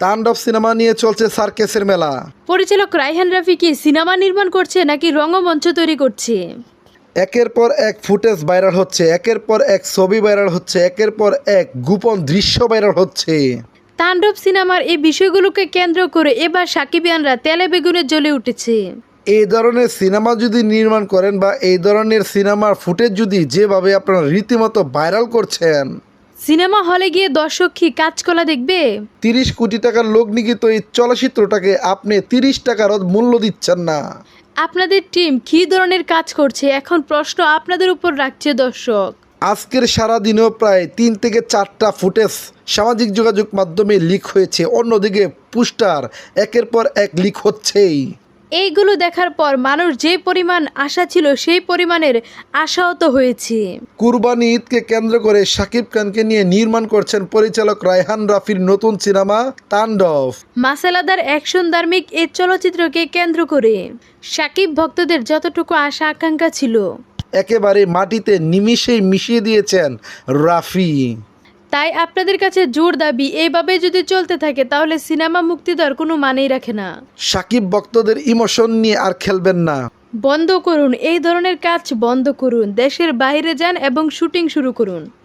তাণ্ডব সিনেমা নিয়ে চলছে সার্কেসের মেলা। পরিচালক রাইহান রাফি কি সিনেমা নির্মাণ করছে নাকি রঙ্গমঞ্চ তৈরি করছে? একের পর এক ফুটেজ ভাইরাল হচ্ছে একের পর এক ছবি ভাইরাল হচ্ছে একের পর এক গোপন দৃশ্য ভাইরাল হচ্ছে। তাণ্ডব সিনেমার এই বিষয়গুলোকে কেন্দ্র করে এবার সাকিবিয়ানরা তেলে বেগুনে জ্বলে উঠেছে। এই ধরনের সিনেমা যদি নির্মাণ করেন বা এই ধরনের সিনেমার ফুটেজ যদি যেভাবে আপনারা রীতিমতো ভাইরাল করছেন সিনেমা হলে গিয়ে দর্শক কি কাজকলা দেখবে? তিরিশ কোটি টাকার লোক নিগিত এই চলচ্চিত্রটাকে আপনি তিরিশ টাকার মূল্য দিচ্ছেন না। আপনাদের টিম কী ধরনের কাজ করছে? এখন প্রশ্ন আপনাদের উপর রাখছে দর্শক। আজকের সারা দিনেও প্রায় তিন থেকে চারটা ফুটেজ সামাজিক যোগাযোগ মাধ্যমে লিক হয়েছে অন্যদিকে পোস্টার একের পর এক লিক হচ্ছেই। এইগুলো দেখার পর মানুষ যে পরিমাণ আশা ছিল সেই পরিমাণের আশাহত হয়েছে। কুরবানি ঈদকে কেন্দ্র করে শাকিব খানকে নিয়ে নির্মাণ করছেন পরিচালক রায়হান রাফির নতুন সিনেমা তাণ্ডব মাসালাদার অ্যাকশন ধার্মিক এই চলচ্চিত্রকে কেন্দ্র করে। সাকিব ভক্তদের যতটুকু আশা আকাঙ্ক্ষা ছিল। একেবারে মাটিতে নিমিষেই মিশিয়ে দিয়েছেন রাফি। তাই আপনাদের কাছে জোর দাবি এইভাবে যদি চলতে থাকে তাহলে সিনেমা মুক্তি দেওয়ার কোনো মানেই রাখে না। সাকিব ভক্তদের ইমোশন নিয়ে আর খেলবেন না। বন্ধ করুন এই ধরনের কাজ বন্ধ করুন দেশের বাইরে যান এবং শুটিং শুরু করুন।